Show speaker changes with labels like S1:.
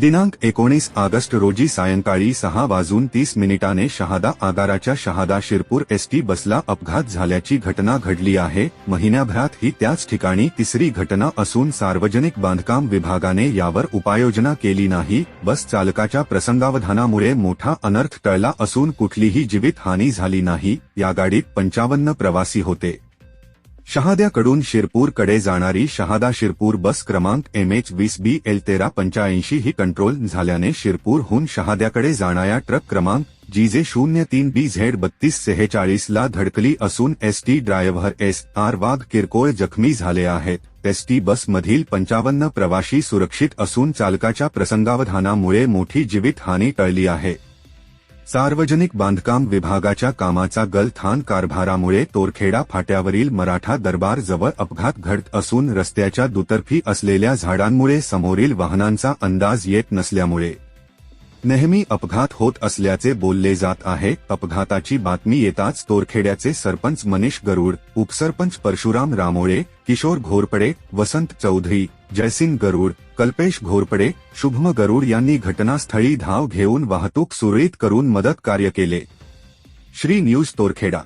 S1: दिनांक एकोणीस ऑगस्ट रोजी सायंकाळी सहा वाजून तीस मिनिटाने शहादा आगाराच्या शहादा शिरपूर एसटी बसला अपघात झाल्याची घटना घडली आहे. महिन्याभरात ही त्याच ठिकाणी तिसरी घटना असून सार्वजनिक बांधकाम विभागाने यावर उपाययोजना केली नाही. बस चालकाच्या प्रसंगावधानामुळे मोठा अनर्थ टळला असून कुठलीही जीवितहानी झाली नाही. या गाडीत पंचावन्न प्रवासी होते. शहाद्याकडून शिरपूरकडे जाणारी शहादा शिरपूर बस क्रमांक एम एच वीस बी एल तेरा पंच्याऐंशी ही कंट्रोल झाल्याने शिरपूरहून शहाद्याकडे जाणाऱ्या ट्रक क्रमांक जी जे शून्य तीन बी झेड बत्तीस सेहेचाळीस ला धडकली असून ST driver S R Wagh किरकोळ जखमी झाले आहेत. एसटी बसमधील पंचावन्न प्रवाशी सुरक्षित असून चालकाच्या प्रसंगावधानामुळे मोठी जीवितहानी टळली आहे. सार्वजनिक बांधकाम विभागाच्या कामाचा गलथान कारभारामुळे तोरखेडा फाट्यावरील मराठा दरबार जवळ अपघात घडत असून रस्त्याच्या दुतर्फी असलेल्या झाडांमुळे समोरील वाहनांचा अंदाज येत नसल्यामुळे नेहमी अपघात होत असल्याचे बोलले जात आहे. अपघाताची बातमी येताच तोरखेड्याचे सरपंच मनीष गरुड उपसरपंच परशुराम रामोळे किशोर घोरपडे वसंत चौधरी जयसिंग गरुड कल्पेश घोरपडे शुभम गरुड यांनी घटनास्थळी धाव घेऊन वाहतूक सुरळीत करून मदत कार्य केले. श्री न्यूज तोरखेडा